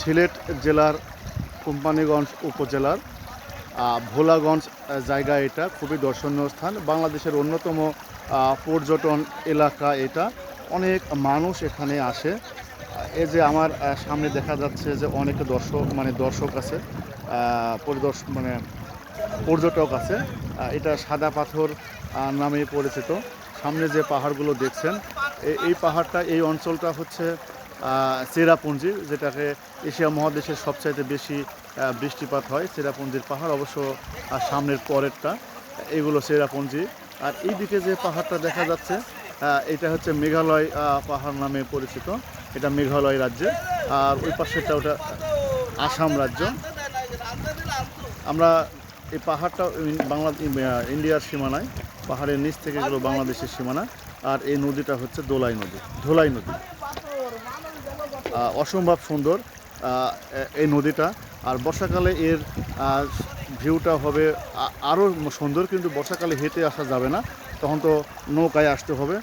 সিলেট জেলার কোম্পানিগঞ্জ উপজেলার ভোলাগঞ্জ জায়গা এটা খুবই দর্শনীয় স্থান। বাংলাদেশের অন্যতম পর্যটন এলাকা এটা। অনেক মানুষ এখানে আসে। এই যে আমার সামনে দেখা যাচ্ছে যে অনেক দর্শক মানে দর্শক আছে আহ, পরিদর্শক মানে পর্যটক আছে। এটা সাদা পাথর নামে পরিচিত। সামনে যে পাহাড়গুলো দেখছেন এই পাহাড়টা এই অঞ্চলটা হচ্ছে চেরাপুঞ্জি, যেটাকে এশিয়া মহাদেশের সবচাইতে বেশি বৃষ্টিপাত হয়, চেরাপুঞ্জির পাহাড়, অবশ্য সামনের পরেরটা, এগুলো চেরাপুঞ্জি। আর এইদিকে যে পাহাড়টা দেখা যাচ্ছে এটা হচ্ছে মেঘালয় পাহাড় নামে পরিচিত। এটা মেঘালয় রাজ্যে। আর ওই পাশেরটা ওটা আসাম রাজ্য। আমরা এই পাহাড়টা বাংলা ইন্ডিয়ার সীমানায়, পাহাড়ের নিচ থেকে এগুলো বাংলাদেশের সীমানা। আর এই নদীটা হচ্ছে দোলাই নদী, ধোলাই নদী। অসম্ভব সুন্দর এই নদীটা। আর বর্ষাকালে এর ভিউটা হবে আরও সুন্দর, কিন্তু বর্ষাকালে হেঁটে আসা যাবে না। তখন তো নৌকায় আসতে হবে।